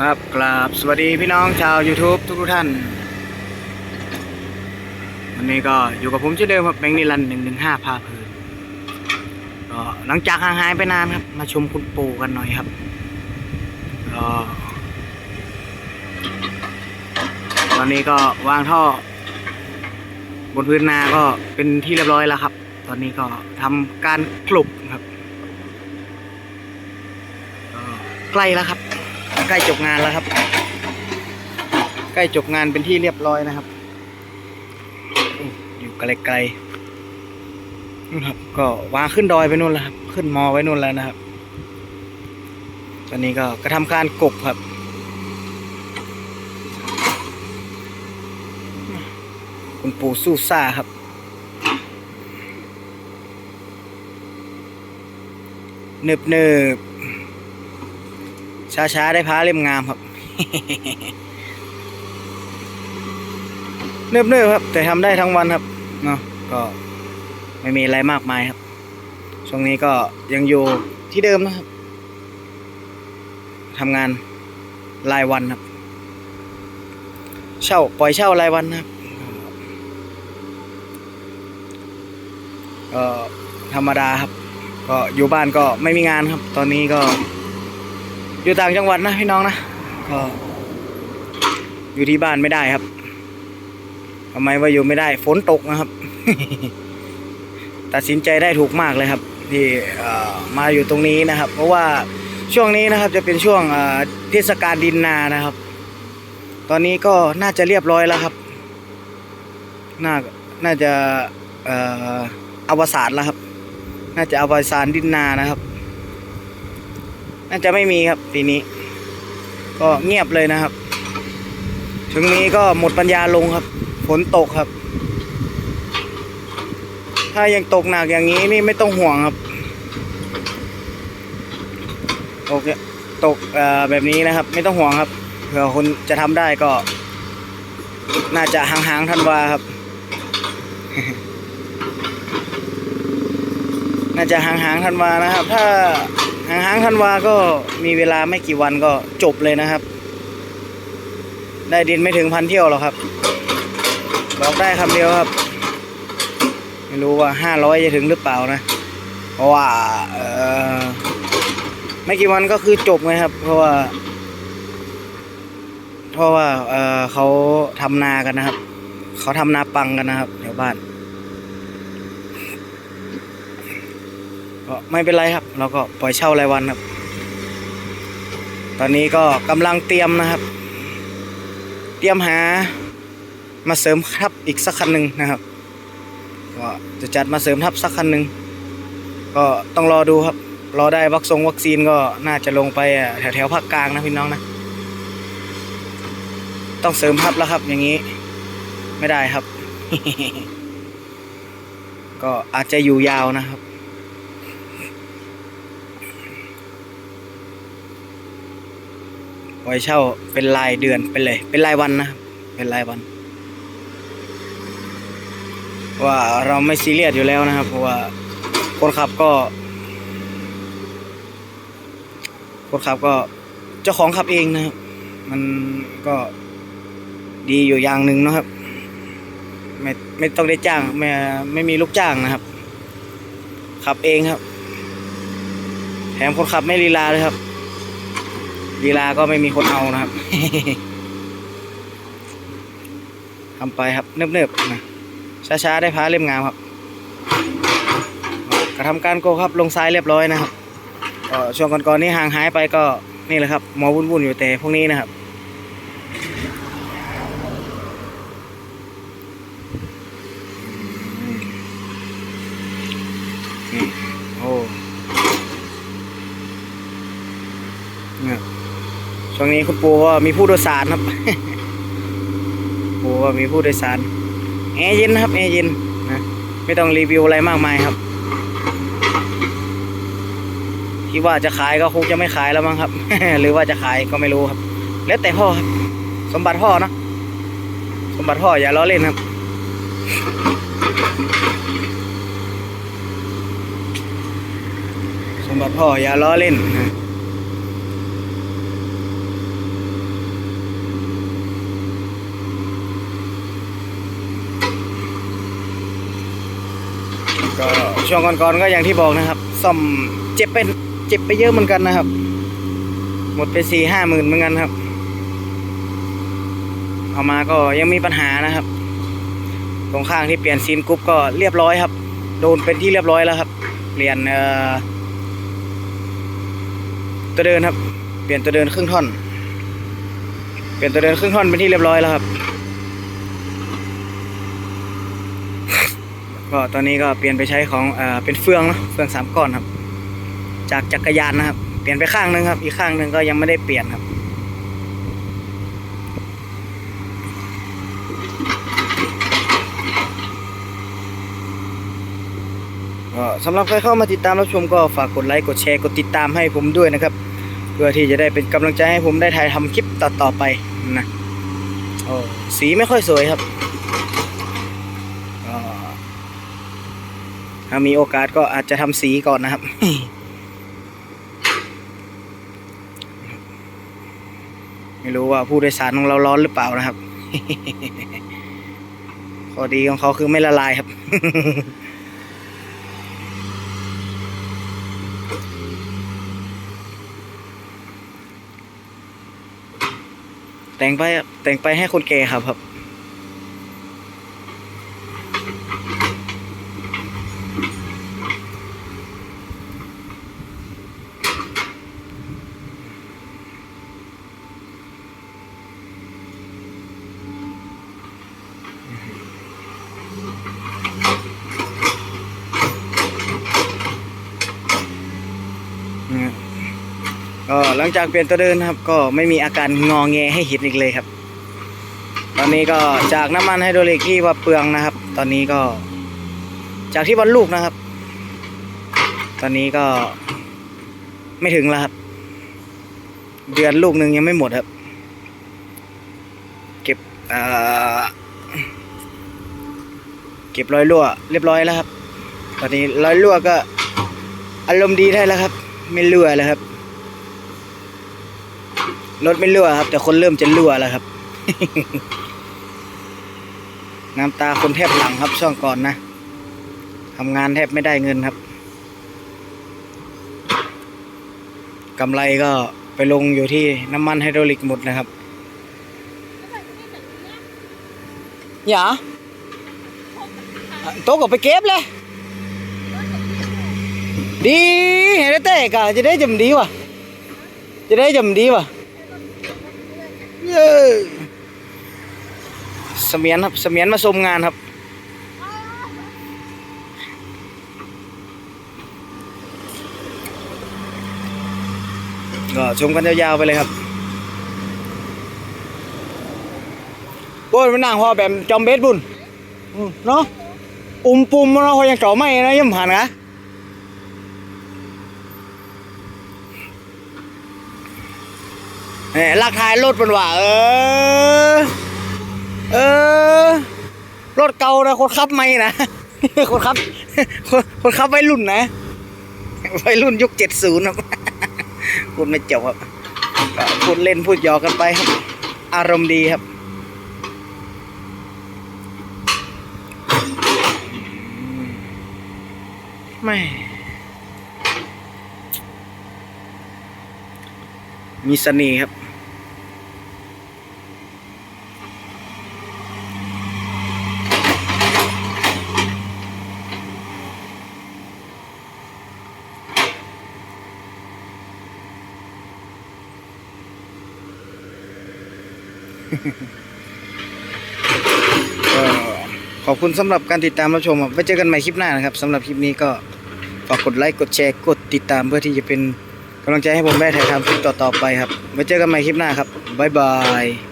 ครับกราบสวัสดีพี่น้องชาว YouTube ทุกทุกท่าน วันนี้ก็อยู่กับผมเช่นเดิมครับแบงค์นิรันหนึ่งหนึ่งห้าพาเพลินก็หลังจากห่างหายไปนานครับ มาชมคุณปู่กันหน่อยครับก็ตอนนี้ก็วางท่อ บนพื้นนาก็เป็นที่เรียบร้อยแล้วครับ ตอนนี้ก็ทำการกลุบครับใกล้แล้วครับ ล้จบงานแล้วครับ ใกล้จบงานเป็นที่เรียบร้อยนะครับ อยู่ไกลๆนู่นครับ ก็วางขึ้นดอยไปนู่นแล้วครับ ขึ้นมอไว้นู่นแล้วนะครับ ตอนนี้ก็กระทำการกบครับคุณปู่สู้ซ่าครับเนิบเนิบ ช้าๆได้พ้าเล่มงามครับ เนิบเนิบครับ แต่ทำได้ทั้งวันครับเนาะก็ไม่มีอะไรมากมายครับ ช่วงนี้ก็ยังอยู่ที่เดิมนะครับทำงานรายวันครับ เช่าปล่อยเช่ารายวันนะครับก็ธรรมดาครับ ก็อยู่บ้านก็ไม่มีงานครับ ตอนนี้ก็ อยู่ต่างจังหวัดนะพี่น้องนะก็อยู่ที่บ้านไม่ได้ครับทำไมว่าอยู่ไม่ได้ ฝนตกนะครับ ตัดสินใจได้ถูกมากเลยครับ ที่เอ่อมาอยู่ตรงนี้นะครับ เพราะว่าช่วงนี้นะครับจะเป็นช่วงเอ่อเทศกาลดินนานะครับ ตอนนี้ก็น่าจะเรียบร้อยแล้วครับ น่าน่าจะเอ่ออวสานแล้วครับ น่าจะอวสานดินนานะครับ น่าจะไม่มีครับปีนี้ ก็เงียบเลยนะครับ ถึงนี้ก็หมดปัญญาลงครับ ฝนตกครับ ถ้ายังตกหนักอย่างนี้นี่ไม่ต้องห่วงครับตกตกเอ่อแบบนี้นะครับ ไม่ต้องห่วงครับเผื่อคุณจะทำได้ก็ น่าจะห่างๆทันวาครับ น่าจะห่างๆทันวานะครับ ถ้า หางๆทันวาก็มีเวลาไม่กี่วันก็จบเลยนะครับ ได้ดินไม่ถึงพันเที่ยวหรอกครับ บอกได้คำเดียวครับ ไม่รู้ว่าห้าร้อยจะถึงหรือเปล่านะ เพราะว่าเออไม่กี่วันก็คือจบไงครับ เพราะว่า เพราะว่าเออเขาทำนากันนะครับ เขาทำนาปังกันนะครับแถวบ้าน ก็ไม่เป็นไรครับ เราก็ปล่อยเช่ารายวันครับ ตอนนี้ก็กำลังเตรียมนะครับ เตรียมหามาเสริมทัพอีกสักคันหนึ่งนะครับ ก็จะจัดมาเสริมทัพสักคันหนึ่งก็ต้องรอดูครับ รอได้วัคซงวัคซีนก็น่าจะลงไปแถวแถวๆภาคกลางนะพี่น้องนะ ต้องเสริมทัพแล้วครับอย่างนี้ ไม่ได้ครับ ก็อาจจะอยู่ยาวนะครับ ปล่อยเช่าเป็นรายเดือนไปเลย เป็นรายวันนะ เป็นรายวัน ว่าเราไม่ซีเรียสอยู่แล้วนะครับ เพราะว่าคนขับก็ คนขับก็เจ้าของขับเองนะครับ มันก็ดีอยู่อย่างหนึ่งนะครับ ไม่ไม่ต้องได้จ้างไม่ไม่มีลูกจ้างนะครับ ขับเองครับ แถมคนขับไม่ลีลาเลยครับ ลีลาก็ไม่มีคนเอานะครับทำไปครับเนิบๆนะช้าๆได้พ้าเล่มงามครับ กระทำการโกครับลงซ้ายเรียบร้อยนะครับก็ช่วงก่อนๆนี้ห่างหายไปก็นี่แหละครับหมอวุ่นๆอยู่แต่พวกนี้นะครับโอ้เนี่ย ช่วงนี้คุณปูว่มีผู้โดยสารครับปูว่มีผู้โดยสารแอร์เย็นนะครับแอร์เย็นนะไม่ต้องรีวิวอะไรมากมายครับคิดว่าจะขายก็คงจะไม่ขายแล้วมั้งครับ หรือว่าจะขายก็ไม่รู้ครับ แล้วแต่พ่อครับ สมบัติพ่อนะสมบัติพ่ออย่าล้อเล่นครับสมบัติพ่ออย่าล้อเล่นนะ ช่วงก่อนๆก็อย่างที่บอกนะครับ ซ่อมเจ็บเป็นเจ็บไปเยอะเหมือนกันนะครับ หมดไปสี่ห้าหมื่นเหมือนกันครับ เอามาก็ยังมีปัญหานะครับ ตรงข้างที่เปลี่ยนซีนกรุ๊ปก็เรียบร้อยครับ โดนเป็นที่เรียบร้อยแล้วครับ เปลี่ยนเอ่อตัวเดินครับ เปลี่ยนตัวเดินครึ่งท่อน เปลี่ยนตัวเดินครึ่งท่อนเป็นที่เรียบร้อยแล้วครับ ก็ตอนนี้ก็เปลี่ยนไปใช้ของเอ่อเป็นเฟืองนะเฟืองสามก้อนครับ จากจักรยานนะครับ เปลี่ยนไปข้างหนึงครับ อีกข้างหนึงก็ยังไม่ได้เปลี่ยนครับก็สำหรับใครเข้ามาติดตามรับชมก็ฝากกดไลค์กดแชร์กดติดตามให้ผมด้วยนะครับ เพื่อที่จะได้เป็นกำลังใจให้ผมได้ถ่ายทำคลิปต่อๆไปนะโอ้สีไม่ค่อยสวยครับก็ ถ้ามีโอกาสก็อาจจะทำสีก่อนนะครับไม่รู้ว่าผู้โดยสารของเราร้อนหรือเปล่านะครับ ข้อดีของเขาคือไม่ละลายครับ แต่งไปครับแต่งไปให้คนแก่ครับครับ ก็หลังจากเปลี่ยนตัวเดินครับ ก็ไม่มีอาการงอแงให้เห็นอีกเลยครับ ตอนนี้ก็จากน้ำมันไฮโดรลิกที่ว่าเปลืองนะครับ ตอนนี้ก็ จากที่บรรลูกนะครับ ตอนนี้ก็ไม่ถึงแล้วครับ เดือนลูกหนึ่งยังไม่หมดครับ เก็บเอ่อเก็บรอยรั่วเรียบร้อยแล้วครับ ตอนนี้รอยรั่วก็อารมณ์ดีได้แล้วครับ ไม่รั่วแล้วครับ รถไม่รั่วครับ แต่คนเริ่มจะรั่วแล้วครับ น้ำตาคนแทบหลังครับช่วงก่อนนะทำงานแทบไม่ได้เงินครับกำไรก็ไปลงอยู่ที่น้ำมันไฮดรอลิกหมดนะครับอย่าโต๊ะก็ไปเก็บเลยดีเห็นได้แต่กะจะได้ เย้สมียนครับเสมียนมาชมงานครับ ก็ชมกันยาวๆไปเลยครับโอ้ยมันนั่งพอแบบจอมเบสบุญเนาะอุ้มปุ่มเนาะเขายังเก่าไม่นะยังผ่านนะ เอ้ลักทายรถมันว่าเออ เออ รถเก่านะคนขับไม่นะคนขับ คนคนขับวัยรุ่นนะวัยรุ่นยุคเจ็ดศูนย์ครับพูดไม่จบครับพูดเล่นพูดหยอกกันไปครับ อารมณ์ดีครับ ไม่ มีเสน่ห์ครับ ก็ขอบคุณสำหรับการติดตามรับชมครับไว้เจอกันใหม่คลิปหน้านะครับสำหรับคลิปนี้ก็ฝากกดไลค์ กดแชร์ กดติดตามเพื่อที่จะเป็น กำลังใจให้ผมได้ถ่ายทำคลิปต่อๆไปครับไว้เจอกันใหม่คลิปหน้าครับบ๊ายบาย